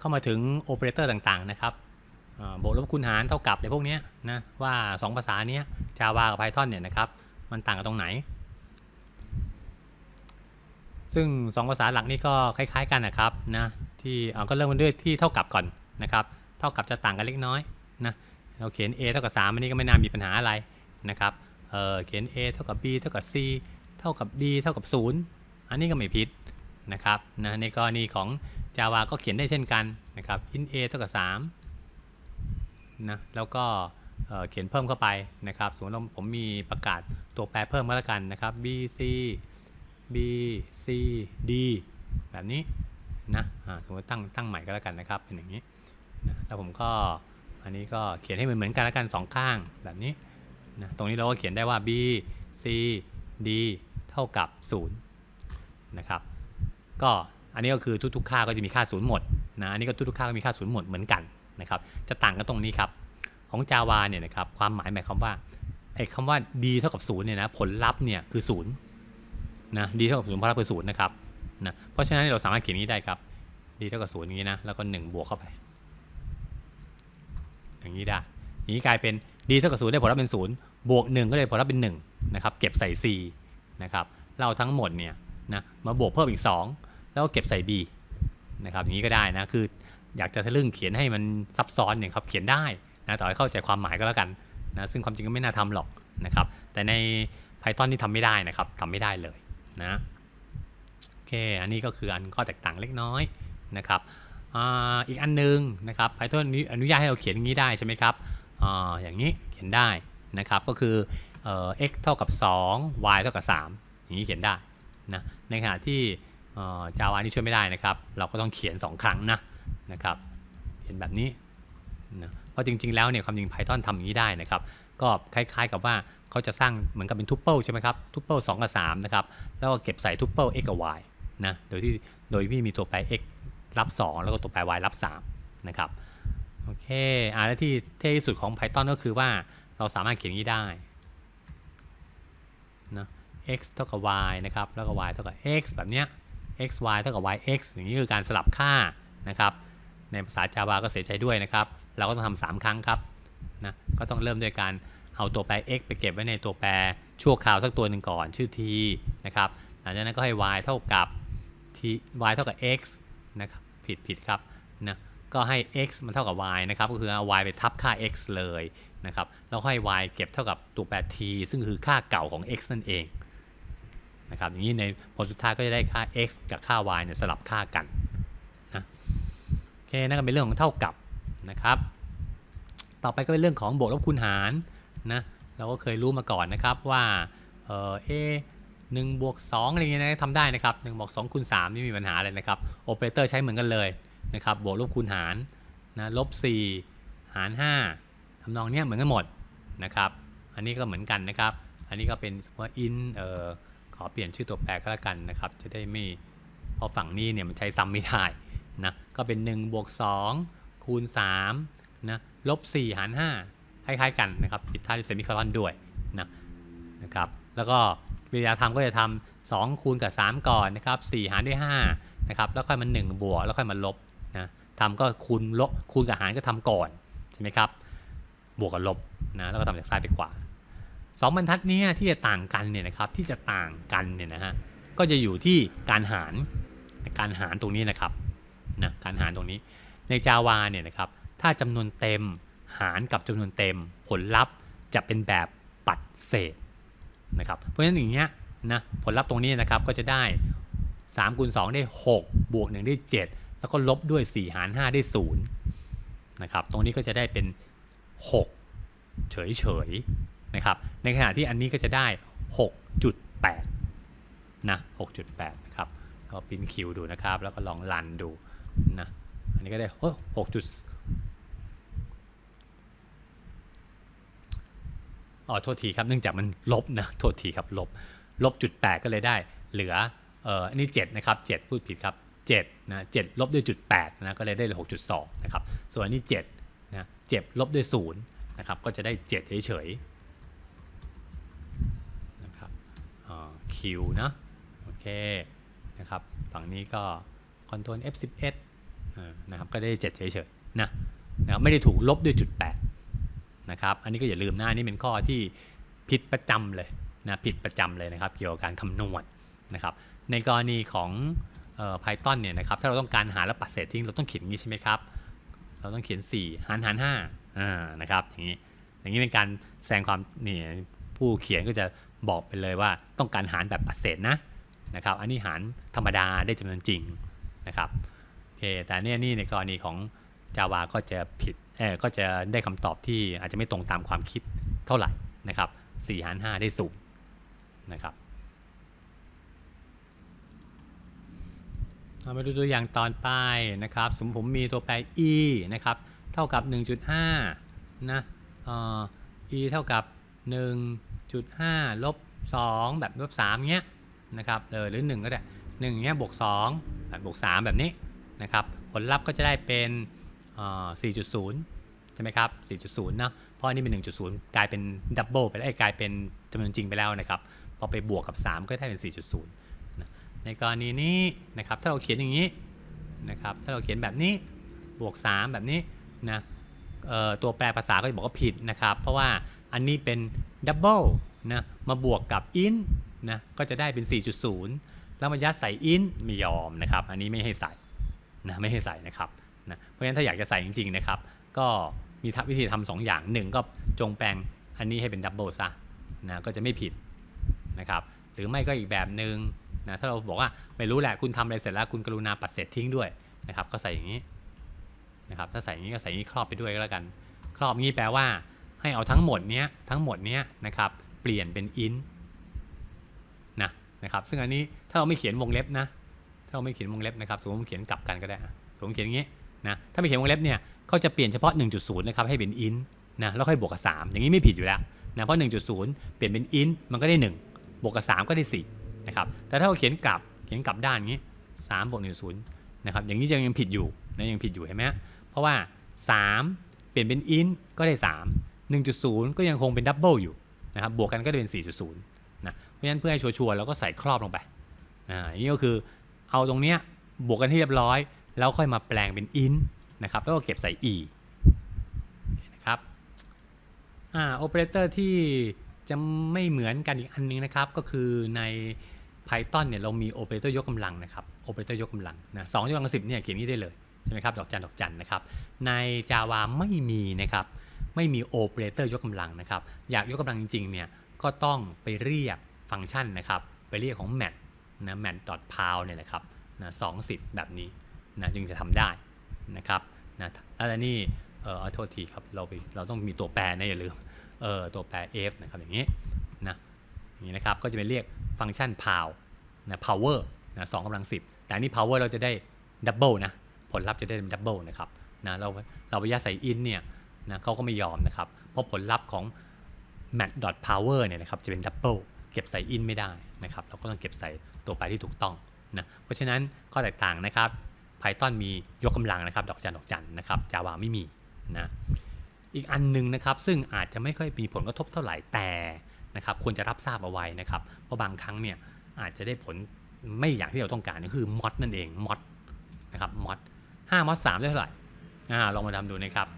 เข้ามาถึงโอเปอเรเตอร์ต่างๆนะครับบวกลบคูณหารเท่ากับอะไรพวกนี้นะว่า 2 ภาษาเนี้ย Java กับ Python เนี่ยนะครับมันต่างกันตรงไหน ซึ่ง 2 ภาษาหลักนี่ก็คล้ายๆกันนะครับนะที่เอาก็เริ่มกันด้วยที่เท่ากับก่อนนะครับเท่ากับจะต่างกันเล็กน้อยนะเราเขียน a เท่ากับ3อันนี้ก็ไม่น่ามีปัญหาอะไรนะครับเเขียน a เท่ากับ b เท่ากับ c เท่ากับ d เท่ากับ 0 อันนี้ก็ไม่ผิดนะครับนะในกรณีของ Java ก็เขียนได้เช่นกันนะครับ int a เท่ากับ3นะแล้วก็เอ่อเขียนเพิ่มเข้าไปนะครับสมมติว่าผมมีประกาศตัวแปรเพิ่มมาแล้วกันนะครับ b c b c d แบบนี้นะสมมติตั้งตั้งใหม่ก็แล้วกันนะครับ เป็นอย่างนี้นะแล้วผมก็อันนี้ก็เขียนให้เหมือนเหมือนกันแล้วกันสองข้างแบบนี้นะตรงนี้เราก็เขียนได้ว่า b c d เท่ากับ0นะครับ ก็ อันนี้ก็คือทุกๆค่าก็จะมีค่าศูนย์หมดนะอันนี้ก็ทุกๆค่าก็มีค่าศูนย์หมดเหมือนกันนะครับจะต่างกันตรงนี้ครับของ Java เนี่ยนะครับความหมายหมายความว่าไอ้คำว่า d เท่ากับ0เนี่ยนะผลลัพธ์เนี่ยคือ0นะดีเท่ากับศูนย์เพราะเราเป็นศูนย์นะครับนะเพราะฉะนั้นเราสามารถเขียนนี้ได้ครับดีเท่ากับศูนย์อย่างนี้นะแล้วก็ 1 บวกเข้าไป อย่างนี้ได้อย่างนี้กลายเป็นดีเท่ากับศูนย์ได้ผลลัพธ์เป็นศูนย์บวก 1 ก็เลยผลลัพธ์เป็น1นะครับเก็บใส่ c นะครับเราทั้งหมดเนี่ยนะมาบวกเพิ่มอีก 2 แล้วก็เก็บใส่ b นะครับอย่างนี้ก็ได้นะคืออยากจะทะลึ่งเขียนให้มันซับซ้อนเนี่ยครับเขียนได้นะแต่ให้เข้าใจความหมายก็แล้วกันนะซึ่งความจริงก็ไม่น่าทำหรอกนะครับ แต่ใน Python นี่ทำไม่ได้นะครับทำไม่ได้เลยนะโอเคอันนี้ก็คืออันข้อแตกต่างเล็กน้อยนะครับอาอีกอันหนึงนะครับ Python อนุญาตให้เราเขียนอย่างนี้ได้ใช่ไหมครับอาอย่างนี้เขียนได้นะครับก็คือเอ่อ x เท่ากับ 2 y เท่ากับ 3 อย่างนี้เขียนได้นะในขณะที่ จาวานี่ช่วยไม่ได้นะครับ เราก็ต้องเขียน 2 ครั้งนะนะครับเขียนแบบนี้นะเพราะจริง ๆ แล้วเนี่ยความจริง Python ทำอย่างนี้ได้นะครับ ก็คล้ายๆกับว่าเขาจะสร้างเหมือนกับเป็นทูเปิลใช่ไหมครับทูเปิลสกับ3นะครับแล้วก็เก็บใส่ทูเปิล x กับ y นะโดยที่โดยที่มีตัวแปร x รับ 2 แล้วก็ตัวแปร y รับ3นะครับโอเคอ่าและที่เท่ที่สุดของ Python ก็คือว่าเราสามารถเขียนอย่างนี้ได้นะ x เท่ากับ y นะครับแล้วก็ y เท่ากับ x แบบเนี้ย x y เท่ากับ y x อย่างนี้คือการสลับค่านะครับ ในภาษา Java ก็เสียใจด้วยนะครับ เราก็ต้องทำสามครั้งครับนะก็ต้องเริ่มด้วยการเอาตัวแปร x ไปเก็บไว้ในตัวแปรชั่วคราวสักตัวหนึ่งก่อนชื่อ t นะครับหลังจากนั้นก็ให้ y เท่ากับ t y เท่ากับ x นะครับผิดผิดครับนะก็ให้ x มันเท่ากับ y นะครับก็คือเอา y ไปทับค่า x เลยนะครับแล้วให้ y เก็บเท่ากับตัวแปร t ซึ่งคือค่าเก่าของ x นั่นเอง นะครับอย่างนี้ในผลสุดท้ายก็จะได้ค่า x กับค่า y เนี่ยสลับค่ากันนะโอเคนั่นก็เป็นเรื่องของเท่ากับนะครับ ต่อไปก็เป็นเรื่องของบวกลบคูณหารนะเราก็เคยรู้มาก่อนนะครับว่าเออเอหนึ่งบวกสองอะไรเงี้ยนะทำได้นะครับหนึ่งบวกสองคูณสามไม่มีปัญหาเลยนะครับโอเปอเรเตอร์ใช้เหมือนกันเลยนะครับบวกลบคูณหารนะลบสี่หารห้าทำนองเนี้ยเหมือนกันหมดนะครับ อันนี้ก็เหมือนกันนะครับ อันนี้ก็เป็นว่า in เอ่อ ขอเปลี่ยนชื่อตัวแปรก็แล้วกันนะครับ จะได้ไม่พราะฝั่งนี้เนี่ยมันใช้ซ้ำไม่ได้นะก็เป็น1บวก2คูณ3นะลบ4หาร5คล้ายๆกันนะครับปิดท้ายด้วยเซมิโคลอนด้วยนะนะครับแล้วก็เวลาทำก็จะทำ2คูณกับ 3 ก่อนนะครับ4หารด้วย5นะครับแล้วค่อยมา1บวกแล้วค่อยมาลบนะทำก็คูณลบคูณกับหารก็ทำก่อนใช่ไหมครับบวกกับลบนะแล้วก็ทำจากซ้ายไปขวา สองบรรทัดนี้ที่จะต่างกันเนี่ยนะครับที่จะต่างกันเนี่ยนะฮะก็จะอยู่ที่การหารการหารตรงนี้นะครับนะการหารตรงนี้ใน Java เนี่ยนะครับถ้าจำนวนเต็มหารกับจำนวนเต็มผลลัพธ์จะเป็นแบบปัดเศษนะครับเพราะฉะนั้นอย่างเงี้ยนะผลลัพธ์ตรงนี้นะครับก็จะได้3คูณ2ได้ 6 บวก 1 ได้ 7 แล้วก็ลบด้วย 4 หาร 5 ได้0นะครับตรงนี้ก็จะได้เป็น 6 เฉย นะครับในขณะที่อันนี้ก็จะได้ 6.8นะ6.8นะครับก็พิมพ์คิวดูนะครับ แล้วก็ลองรันดูนะอันนี้ก็ได้หกจุดอ๋อโทษทีครับเนื่องจากมันลบนะโทษทีครับลบลบจุดแปดก็เลยได้เหลือเอ่ออันนี้7นะครับ7พูดผิดครับ7นะ7ลบด้วยจุด8นะก็เลยได้เหกจุดสองนะครับส่วนอันนี้7นะ7ลบด้วย0นะครับก็จะได้ 7 เฉยๆนะครับ คิวนะโอเคนะครับฝั่งนี้ก็ Ctrl F11 นะครับก็ได้ 7 เฉยๆนะนะครับไม่ได้ถูกลบด้วยจุด8นะครับอันนี้ก็อย่าลืมนะอันนี่เป็นข้อที่ผิดประจำเลยนะผิดประจำเลยนะครับเกี่ยวกับการคำนวณนะครับในกรณีของเอ่อ Python เนี่ยนะครับถ้าเราต้องการหารและปัดเศษทิ้งเราต้องเขียนอย่างนี้ใช่ไหมครับ เราต้องเขียน 4 หารหาร5อ่านะครับอย่างนี้อย่างนี้เป็นการแสดงความนี่ผู้เขียนก็จะ บอกไปเลยว่าต้องการหารแบบปัดเศษนะนะครับ อันนี้หารธรรมดาได้จำนวนจริงนะครับโอเคแต่เนี่ยนี่ในกรณีของ Java ก็จะผิดเออก็จะได้คำตอบที่อาจจะไม่ตรงตามความคิดเท่าไหร่นะครับ4หาร5ได้ศูนย์นะครับามาดูตัวอย่างตอนป้ายนะครับ สมมติผมมีตัวแปร e นะครับ เท่ากับ 1.5 นะเอ่อ e เท่ากับ 1.5ลบ2แบบลบ3เงี้ยนะครับเออหรือ 1 ก็ได้1เงี้ยบวก2แบบบวก3แบบนี้นะครับผลลัพธ์ก็จะได้เป็นเอ่อ4.0 ใช่ไหมครับ 4.0 เนอะเพราะอันนี้เป็น 1.0 กลายเป็นดับเบิลไปแล้วกลายเป็นจำนวนจริงไปแล้วนะครับพอไปบวกกับ 3 ก็ได้เป็น 4.0นะในกรณีนี้นะครับถ้าเราเขียนอย่างนี้นะครับถ้าเราเขียนแบบนี้บวก 3 แบบนี้นะตัวแปลภาษาก็จะบอกว่าผิดนะครับ เพราะว่า อันนี้เป็นดับเบิลนะมาบวกกับ int นะก็จะได้เป็น 4.0 แล้วมายัดใส่ int ไม่ยอมนะครับ อันนี้ไม่ให้ใส่นะไม่ให้ใส่นะครับนะเพราะฉะนั้นถ้าอยากจะใส่จริงๆนะครับ ก็มีวิธีทำสองอย่างหนึ่งก็จงแปลงอันนี้ให้เป็นดับเบิลซะนะก็จะไม่ผิดนะครับหรือไม่ก็อีกแบบหนึ่งนะถ้าเราบอกว่าไม่รู้แหละคุณทำอะไรเสร็จแล้วคุณกรุณาปัดเศษทิ้งด้วยนะครับ ก็ใส่อย่างนี้นะครับถ้าใส่อย่างนี้ก็ใส่อย่างนี้ครอบไปด้วยก็แล้วกัน ครอบนี้แปลว่า ให้เอาทั้งหมดเนี้ยทั้งหมดเนี้ยนะครับเปลี่ยนเป็น int นะนะครับซึ่งอันนี้ถ้าเราไม่เขียนวงเล็บนะถ้าเราไม่เขียนวงเล็บนะครับสมมติผมเขียนกลับกันก็ได้สมมติเขียนอย่างนี้นะถ้าไม่เขียนวงเล็บเนี่ยเขาจะเปลี่ยนเฉพาะ 1.0นะครับให้เป็น int นะแล้วค่อยบวกกับ 3 อย่างนี้ไม่ผิดอยู่แล้วนะเพราะ 1.0 เปลี่ยนเป็น int มันก็ได้ 1 บวกกับ 3 ก็ได้4นะครับแต่ถ้าเราเขียนกลับเขียนกลับด้านอย่างนี้3บวก1.0นะครับอย่างนี้ยังยังผิดอยู่นะยังผิดอยู่เห็นไหมเพราะว่า 3 เปลี่ยนเป็น int ก็ได้ 3 1.0 ก็ยังคงเป็นดับเบิลอยู่นะครับบวกกันก็ได้เป็น 4.0นะเพราะฉะนั้นเพื่อให้ชัวร์ๆเราก็ใส่ครอบลงไปอ่านี้ก็คือเอาตรงเนี้ยบวกกันที่เรียบร้อย แล้วค่อยมาแปลงเป็น int นะครับแล้วก็เก็บใส่ e นะครับอ่าโอเปอเรเตอร์ที่จะไม่เหมือนกันอีกอันนึงนะครับ ก็คือใน Python เนี่ยเรามีโอเปอเรเตอร์ยกกำลังนะครับโอเปอเรเตอร์ยกกำลังนะสองยกกำลังสิบเนี่ยเขียนนี้ได้เลย ใช่ไหมครับ ดอกจันดอกจันนะครับ ใน Java ไม่มีนะครับ ไม่มีโอเปอเรเตอร์ยกกำลังนะครับ อยากยกกำลังจริงๆเนี่ยก็ต้องไปเรียกฟังก์ชันนะครับ ไปเรียกของ mat นะ mat p o w เนี่ยนะครับนะสองสิบแบบนี้นะจึงจะทำได้นะครับนะแล้วนี่เออโทษทีครับเราไปเราต้องมีตัวแปรนะอย่าลืมเออตัวแปร f นะครับอย่างนี้นะอย่างนี้นะครับก็จะไปเรียกฟังก์ชัน pow นะ power นะสองกำลังสิบแต่อันนี้ power เราจะได้ double นะผลลัพธ์จะได้เป็น double นะครับนะเราเราไปยัดใส่ in เนี่ย นะเขาก็ไม่ยอมนะครับ เพราะผลลัพธ์ของ mat power เนี่ยนะครับจะเป็น double เก็บใส่ in ไม่ได้นะครับ เราก็ต้องเก็บใส่ตัวแปที่ถูกต้องนะ เพราะฉะนั้นข้อแตกต่างนะครับ Python มียกกำลังนะครับ ดอกจันดอกจันนะครับ Java ไม่มีนะ อีกอันหนึงนะครับ ซึ่งอาจจะไม่ค่อยมีผลกระทบเท่าไหร่แต่นะครับควรจะรับทราบเอาไว้นะครับ เพราะบางครั้งเนี่ยอาจจะได้ผลไม่อย่างที่เราต้องการก็คือ mod นั่นเอง mod นะครับ mod 5 mod 3ได้เท่าไหร่อ่าลองมาทำดูนะครับ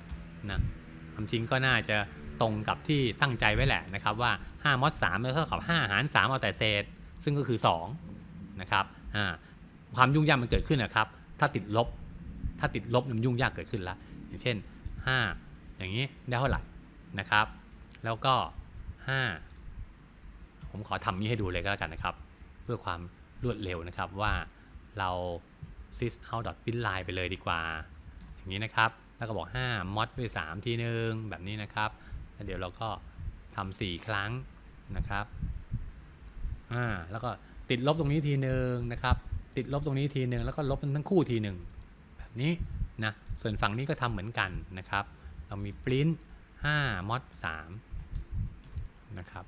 นะ ความจริงก็น่าจะตรงกับที่ตั้งใจไว้แหละนะครับว่า5 mod 3เท่ากับ5หาร3เอาแต่เศษ ซึ่งก็คือ2นะครับความยุ่งยากมันเกิดขึ้นนะครับ ถ้าติดลบ ถ้าติดลบมันยุ่งยากเกิดขึ้นละอย่างเช่น 5 อย่างนี้ได้เท่าไหร่นะครับ แล้วก็ 5 ผมขอทำนี้ให้ดูเลยก็แล้วกันนะครับ เพื่อความรวดเร็วนะครับว่าเรา sys out dot print line ไปเลยดีกว่า อย่างนี้นะครับ แล้วก็บอก5 mod ด้วย 3 ทีนึงแบบนี้นะครับแล้วเดี๋ยวเราก็ทำ4ครั้งนะครับอ่าแล้วก็ติดลบตรงนี้ทีนึงนะครับ ติดลบตรงนี้ทีหนึ่งแล้วก็ลบมันทั้งคู่ทีหนึ่งแบบนี้นะส่วนฝั่งนี้ก็ทำเหมือนกันนะครับ เรามี print 5 mod 3นะครับ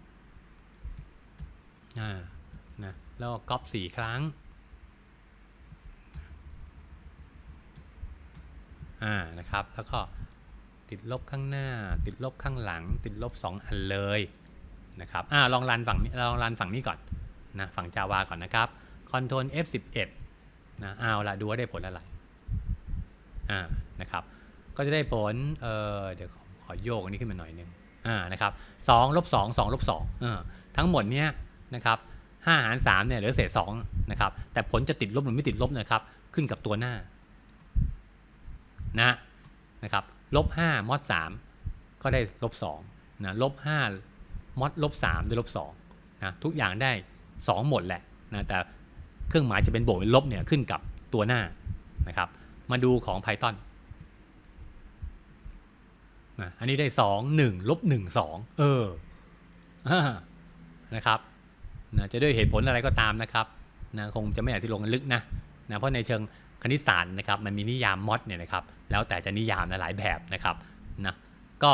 อ่านะแล้วก็ copy 4ครั้ง อ่านะครับ แล้วก็ติดลบข้างหน้า ติดลบข้างหลัง ติดลบ 2 อันเลยนะครับอ่าลองรันฝั่งนี้ลองรันฝั่งนี้ก่อนนะฝั่ง Java ก่อนนะครับ Ctrl F11 นะเอาละดูว่าได้ผลอะไรอ่านะครับก็จะได้ผลเออเดี๋ยวขอโยกอันนี้ขึ้นมาหน่อยนึงอ่านะครับสองลบสองสองลบสองเออทั้งหมดเนี้ยนะครับห้าหารสามเนี่ยเหลือเศษสองนะครับแต่ผลจะติดลบหรือไม่ติดลบนะครับขึ้นกับตัวหน้า นะนะครับลบห้ามอดสามก็ได้ลบสองนะลบห้ามอดลบสามได้ลบสองนะทุกอย่างได้สองหมดแหละนะแต่เครื่องหมายจะเป็นบวกเป็นลบเนี่ยขึ้นกับตัวหน้านะครับมาดูของ Python นะอันนี้ได้ 2 1ลบ1 2 เอออนะครับนะจะด้วยเหตุผลอะไรก็ตามนะครับนะคงจะไม่อยากที่ลงลึกนะนะเพราะในเชิง คณิตศาสตร์นะครับมันมีนิยามมอดเนี่ยนะครับแล้วแต่จะนิยามนะหลายแบบนะครับนะก็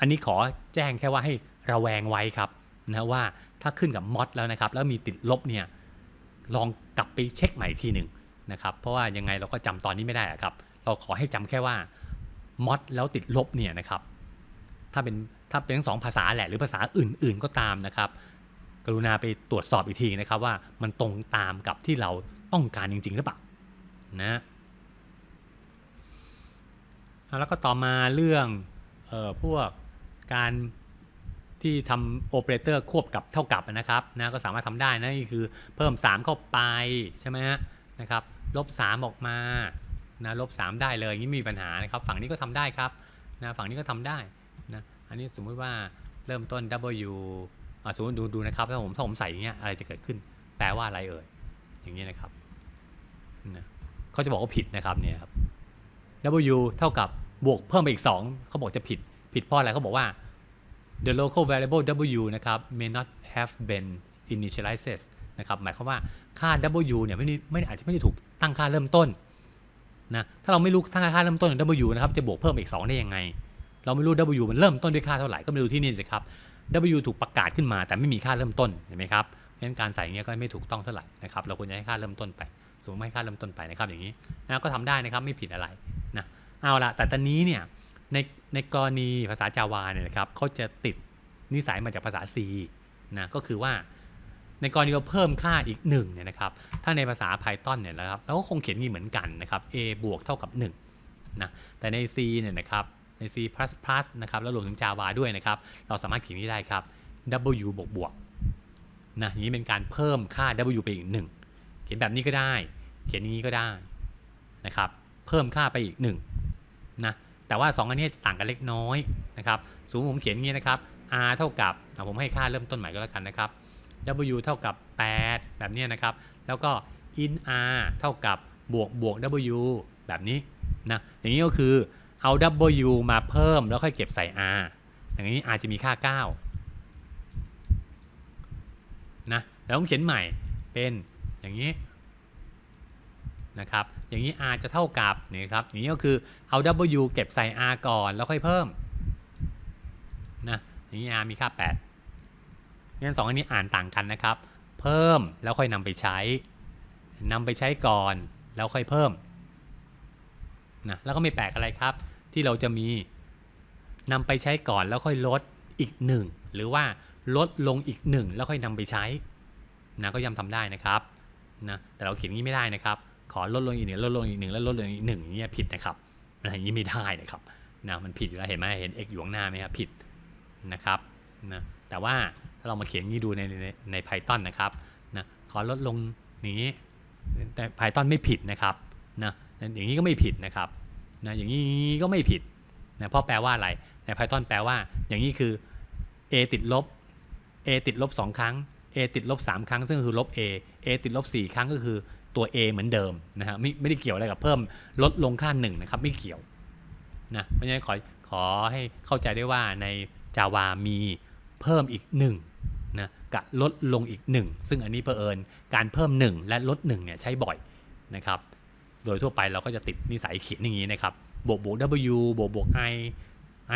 อันนี้ขอแจ้งแค่ว่าให้ระแวงไว้ครับนะว่าถ้าขึ้นกับมอดแล้วนะครับแล้วมีติดลบเนี่ยลองกลับไปเช็คใหม่ทีหนึ่งนะครับเพราะว่ายังไงเราก็จำตอนนี้ไม่ได้อะครับเราขอให้จำแค่ว่ามอดแล้วติดลบเนี่ยนะครับถ้าเป็นถ้าเป็นสองภาษาแหละหรือภาษาอื่น ๆก็ตามนะครับ กรุณาไปตรวจสอบอีกทีนะครับว่ามันตรงตามกับที่เราต้องการจริงๆหรือเปล่า นะแล้วก็ต่อมาเรื่องออพวกการที่ทำโอเปอเรเตอร์ควบกับเท่ากับนะครับนะก็สามารถทำได้นะนี่คือเพิ่ม 3 เข้าไปใช่ไหมนะครับลบ 3 ออกมานะลบ 3 ได้เลยงนี้ไม่มีปัญหานะครับ ฝั่งนี้ก็ทำได้ครับนะฝั่งนี้ก็ทำได้นะอันนี้สมมติว่าเริ่มต้น W อะสมมติดูดูนะครับถ้าผมถ้าผมใส่อย่างเงี้ยอะไรจะเกิดขึ้น แปลว่าอะไรเอ่ยอย่างนี้นะครับนะ เขาจะบอกว่าผิดนะครับเนี่ยครับ W เท่ากับบวกเพิ่มไปอีก 2 เขาบอกจะผิด ผิดเพราะอะไรเขาบอกว่า the local variable w นะครับ may not have been initialized นะครับ หมายความว่าค่า w เนี่ยไม่ได้ไม่ได้อาจจะไม่ได้ถูกตั้งค่าเริ่มต้นนะถ้าเราไม่รู้ตั้งค่าเริ่มต้นของ w นะครับ จะบวกเพิ่มอีก 2 ได้ยังไง เราไม่รู้ w มันเริ่มต้นด้วยค่าเท่าไหร่ก็ไมาดูที่นี่สิครับ w ถูกประกาศขึ้นมาแต่ไม่มีค่าเริ่มต้นเห็นไหมครับเพราะฉะนั้นการใส่เงี้ยก็ไม่ถูกต้องเท่าไหร่นะครับเราควรจะให้ค่าเริ่มต้นไป สมมติให้ค่าเริ่มต้นไปนะครับอย่างนี้นะก็ทำได้นะครับไม่ผิดอะไรนะเอาละแต่ตอนนี้เนี่ยในในกรณีภาษาจาวาเนี่ยนะครับเขาจะติดนิสัยมาจากภาษา C นะก็คือว่าในกรณีเราเพิ่มค่าอีก1เนี่ยนะครับถ้าในภาษา Python เนี่ยนะครับเราก็คงเขียนงี้เหมือนกันนะครับ a บวกเท่ากับ1นะแต่ใน C เนี่ยนะครับใน C++ นะครับแล้วรวมถึง Java ด้วยนะครับเราสามารถเขียนนี้ได้ครับ w บวกบวกนะอย่างนี้เป็นการเพิ่มค่า w ไปอีก1 เขียนแบบนี้ก็ได้ เขียนอย่างนี้ก็ได้นะครับ เพิ่มค่าไปอีก1นะแต่ว่า 2 อันนี้จะต่างกันเล็กน้อยนะครับสมมติผมเขียนอย่างนี้นะครับ r เท่ากับผมให้ค่าเริ่มต้นใหม่ก็แล้วกันนะครับ w เท่ากับ 8 แบบนี้นะครับ แล้วก็ in r เท่ากับบวกบวก w แบบนี้นะอย่างนี้ก็คือเอา w มาเพิ่มแล้วค่อยเก็บใส่ r อย่างนี้ r จะมีค่า 9นะแล้วผมเขียนใหม่เป็น อย่างนี้นะครับอย่างนี้ r จะเท่ากับนี่ครับอย่างนี้ก็คือเอา w เก็บใส่ r ก่อนแล้วค่อยเพิ่มนะอย่างนี้ r มีค่า8งั้นสองอันนี้อ่านต่างกันนะครับ เพิ่มแล้วค่อยนำไปใช้นำไปใช้ก่อนแล้วค่อยเพิ่มนะแล้วก็ไม่แปลกอะไรครับ ที่เราจะมีนำไปใช้ก่อนแล้วค่อยลดอีกหนึ่งหรือว่าลดลงอีกหนึ่งแล้วค่อยนำไปใช้นะก็ย่ำทำได้นะครับ นะแต่เราเขียนอย่างนี้ไม่ได้นะครับ ขอลดลงอีกหนึ่งลดลงอีกหนึ่งแล้วลดลงอีกหนึ่งอย่างนี้ยผิดนะครับนะอย่างนี้ไม่ได้นะครับนะมันผิดอยู่แล้วเห็นไหมเห็น x อยู่ข้างหน้าไหมครับผิดนะครับนะแต่ว่าถ้าเรามาเขียนอย่างนี้ดูในในใน Python นะครับนะขอลดลงนี้แต่ Python ไม่ผิดนะครับนะอย่างนี้ก็ไม่ผิดนะครับนะอย่างนี้ก็ไม่ผิดนะเพราะแปลว่าอะไรใน Python แปลว่า อย่างนี้คือ a ติดลบ a ติดลบ 2 ครั้ง a ติดลบ 3 ครั้งซึ่งก็คือลบ a a ติดลบ 4 ครั้งก็คือตัว a เหมือนเดิมนะฮะไม่ไม่ได้เกี่ยวอะไรกับเพิ่มลดลงค่า1นะครับไม่เกี่ยวนะเพราะฉะนั้นขอขอให้เข้าใจได้ว่าใน Java มีเพิ่มอีก1นะกับลดลงอีก 1 ซึ่งอันนี้เผอิญการเพิ่ม 1 และลด1เนี่ยใช้บ่อยนะครับโดยทั่วไปเราก็จะติดนิสัยเขียนอย่างนี้นะครับบวกบวก w บวกบวก i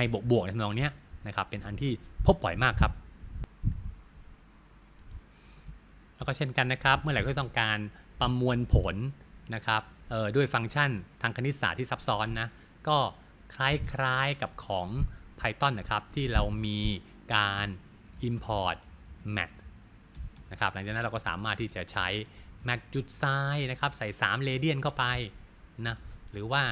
i บวกบวกในทำนองเนี้ยนะครับเป็นอันที่พบบ่อยมากครับ แล้วก็เช่นกันนะครับ เมื่อไหร่ก็ต้องการประมวลผลนะครับออด้วยฟังก์ชันทางคณิตศาสตร์ที่ซับซ้อนนะก็คล้ายๆกับของ Python นะครับ ที่เรามีการ import mat นะครับหลังจากนั้นเราก็สามารถที่จะใช้ mat จุดทรายนะครับ ใส่3เรเดียนเข้าไปนะหรือว่า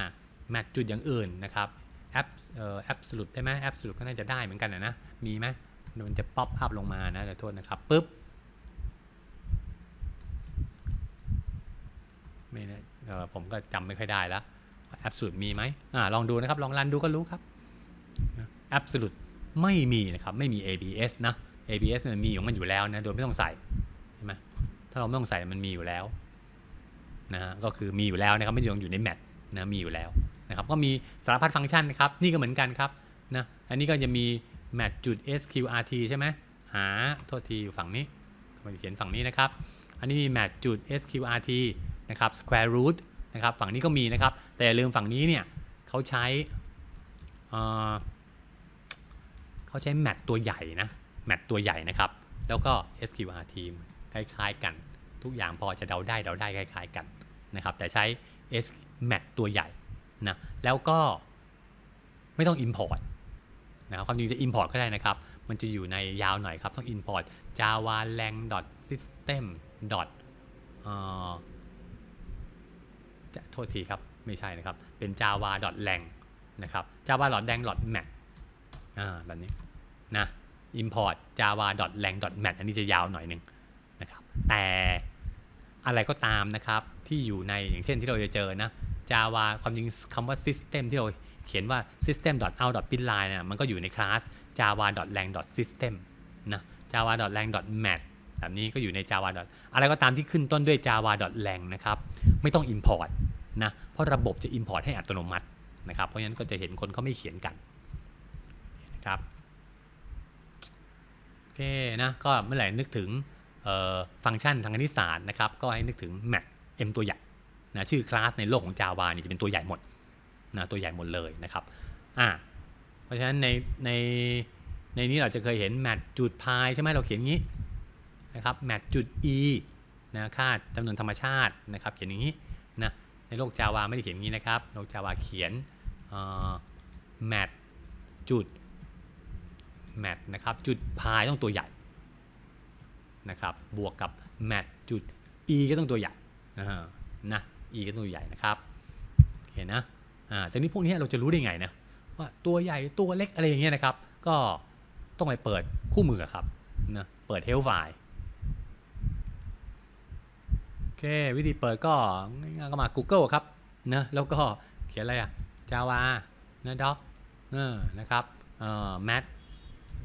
แมทจุดอย่างอื่นนะครับแอปเอ่อแอปสลุดได้ไหมแอปสลุดก็น่าจะได้เหมือนกันนะนะมีไหมมันจะป๊อปอัพลงมานะเดี๋ยวโทษนะครับปุ๊บ ไม่แน่ผมก็จำไม่ค่อยได้แล้วแอปสลุดมีไหมอ่าลองดูนะครับ ลองรันดูก็รู้ครับแอปสลุดไม่มีนะครับไม่มี ABS นะ ABS มันมีของมันอยู่แล้วนะโดยไม่ต้องใส่ใช่ไหมถ้าเราไม่ต้องใส่มันมีอยู่แล้วนะฮะก็คือมีอยู่แล้วนะครับไม่ต้องอยู่ในแมทนะมีอยู่แล้วนะครับก็มีสารพัดฟังก์ชันนะครับนี่ก็เหมือนกันครับนะอันนี้ก็จะมีแมทจุด sqrt ใช่ไหมหาโทษทีอยู่ฝั่งนี้มจะเขียนฝั่งนี้นะครับ อันนี้มีแมทจุด sqrt นะครับ square root นะครับฝั่งนี้ก็มีนะครับ แต่อย่าลืมฝั่งนี้เนี่ยเขาใช้เเขาใช้แมทตัวใหญ่นะแมทตัวใหญ่นะครับ แล้วก็ sqrt คล้ายๆ กันทุกอย่างพอจะเดาได้เดาได้คล้าย ๆ กันนะครับ แต่ใช้ s mat ตัวใหญ่นะแล้วก็ไม่ต้อง import นะครับความจริงจะ import ก็ได้นะครับ มันจะอยู่ในยาวหน่อยครับ ต้อง import java lang system โทษทีครับ ไม่ใช่นะครับ เป็น java lang นะครับ java lang mat อ่าแบบนี้นะ import java lang mat อันนี้จะยาวหน่อยหนึ่งนะครับ แต่อะไรก็ตามนะครับ ที่อยู่ในอย่างเช่นที่เราจะเจอนะ Java ความจริงคำว่า system ที่เราเขียนว่า system out println นี่ยมันก็อยู่ในคลาส java lang system นะ java lang mat แบบนี้ก็อยู่ใน java อะไรก็ตามที่ขึ้นต้นด้วย java lang นะครับ ไม่ต้อง import นะ เพราะระบบจะ import ให้อัตโนมัตินะครับ เพราะฉะนั้นก็จะเห็นคนเขาไม่เขียนกันนะครับโอเคนะ ก็เมื่อไหร่นึกถึงฟังก์ชันทางคณิตศาสตร์นะครับ ก็ให้นึกถึง mat m ตัวใหญ่นะชื่อคลาสในโลกของ Java นี่จะเป็นตัวใหญ่หมดนะตัวใหญ่หมดเลยนะครับอ่าเพราะฉะนั้นในในในนี้เราจะเคยเห็น mat จุด pi ใช่ไหมเราเขียนงี้ นะครับ mat จุด e นะค่าจำนวนธรรมชาตินะครับเขียนอย่างนี้นะในโลก Java ไม่ได้เขียนอย่างนี้นะครับโลก Java เขียน mat จุด mat นะครับจุด pi ต้องตัวใหญ่นะครับบวกกับ mat จุด e ก็ต้องตัวใหญ่นะ e ก็ตัวใหญ่นะครับเห็นนะจากนี้พวกนี้เราจะรู้ได้ไงนะว่าตัวใหญ่ตัวเล็กอะไรอย่างเงี้ยนะครับ ก็ต้องไปเปิดคู่มือครับนะเปิด help file โอเค วิธีเปิดก็ง่ายๆก็มา Google ครับนะแล้วก็เขียนอะไรอะ Java นะ doc เออนะครับเอ่อ mat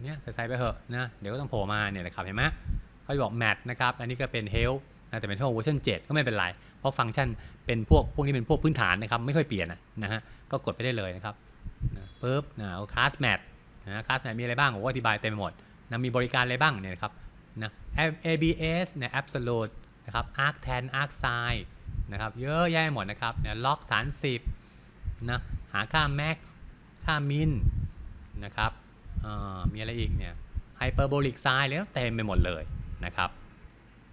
เนี่ยใส่ไปเหอะนะเดี๋ยวก็ต้องโผล่มาเนี่ยนะครับเห็นไหมเขาบอก mat นะครับ อันนี้ก็เป็น help นะแต่เป็น help เวอร์ชัน7 ก็ไม่เป็นไร เพราะฟังก์ชันเป็นพวกพวกนี้เป็นพวกพื้นฐานนะครับ ไม่ค่อยเปลี่ยนนะฮะก็กดไปได้เลยนะครับนะปุ๊บนะเอา class mat นะ class mat มีอะไรบ้างผมอธิบายเต็มไปหมดนะมีบริการอะไรบ้างเนี่ยนะครับนะ ABS นี่ย absolute นะครับ arctan arcsin นะครับเยอะแยะหมดนะครับเนี่ย log ฐาน 10นะหาค่า max ค่า min นะครับมีอะไรอีกเนี่ย hyperbolic sin แล้วเต็มไปหมดเลยนะครับ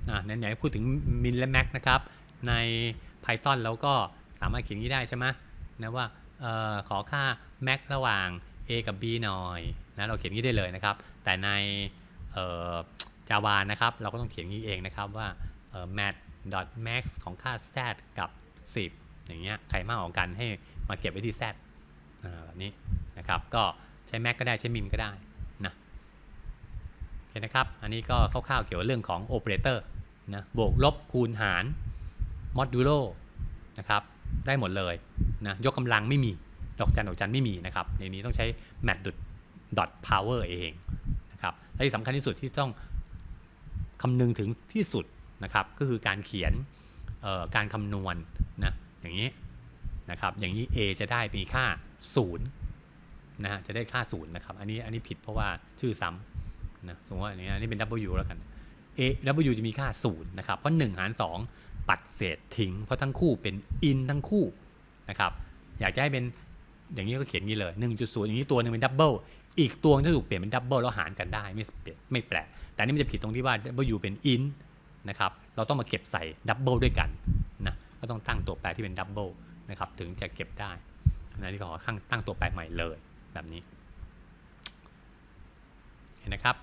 อ่าไหนๆพูดถึง min และ max นะครับ ใน Python เราก็สามารถเขียนนี้ได้ใช่ไหมนะว่าออขอค่า max ระหว่าง a กับ b หน่อยนะเราเขียนนี้ได้เลยนะครับ แต่ใน Java นะครับ เราก็ต้องเขียนนี้เองนะครับว่า mat max ของค่า z กับ 10 อย่างเงี้ยใครมากกว่ากันให้มาเก็บไว้ที่ z แบบนี้นะครับก็ใช้ max ก็ได้ใช้ min ก็ได้นะโอเคนะครับอันนี้ก็คร่าวๆเกี่ยวกับเรื่องของโอเปอเรเตอร์นะบวกลบคูณหาร modulo นะครับได้หมดเลยนะยกกำลังไม่มีดอกจันดอกจันไม่มีนะครับในนี้ต้องใช้ mat dot power เองนะครับและที่สำคัญที่สุดที่ต้องคำนึงถึงที่สุด นะครับก็คือการเขียนการคำนวณนะอย่างนี้นะครับอย่างนี้ a จะได้มีค่า 0นะฮะจะได้ค่า 0 นะครับ อันนี้อันนี้ผิดเพราะว่าชื่อซ้ำนะสมมติว่าอย่างนี้อันนี้เป็น w แล้วกัน a w จะมีค่า 0 นะครับ เพราะ 1 หาร 2 ปัดเศษทิ้ง เพราะทั้งคู่เป็น in ทั้งคู่นะครับอยากจะให้เป็นอย่างนี้ก็เขียนงี้เลย 1.0 อย่างนี้ตัวหนึงเป็นดับเบิลอีกตัวจะถูกเปลี่ยนเป็นดับเบิลแล้วหารกันได้ไม่เปลี่ยนไม่แปลกแต่นี่มันจะผิดตรงที่ว่า w เป็น in นะครับ เราต้องมาเก็บใส่ดับเบิลด้วยกันนะ ก็ต้องตั้งตัวแปรที่เป็นดับเบิลนะครับ ถึงจะเก็บได้นะนี่ก็ขอตั้งตัวแปรใหม่เลยแบบนี้ เห็นนะครับ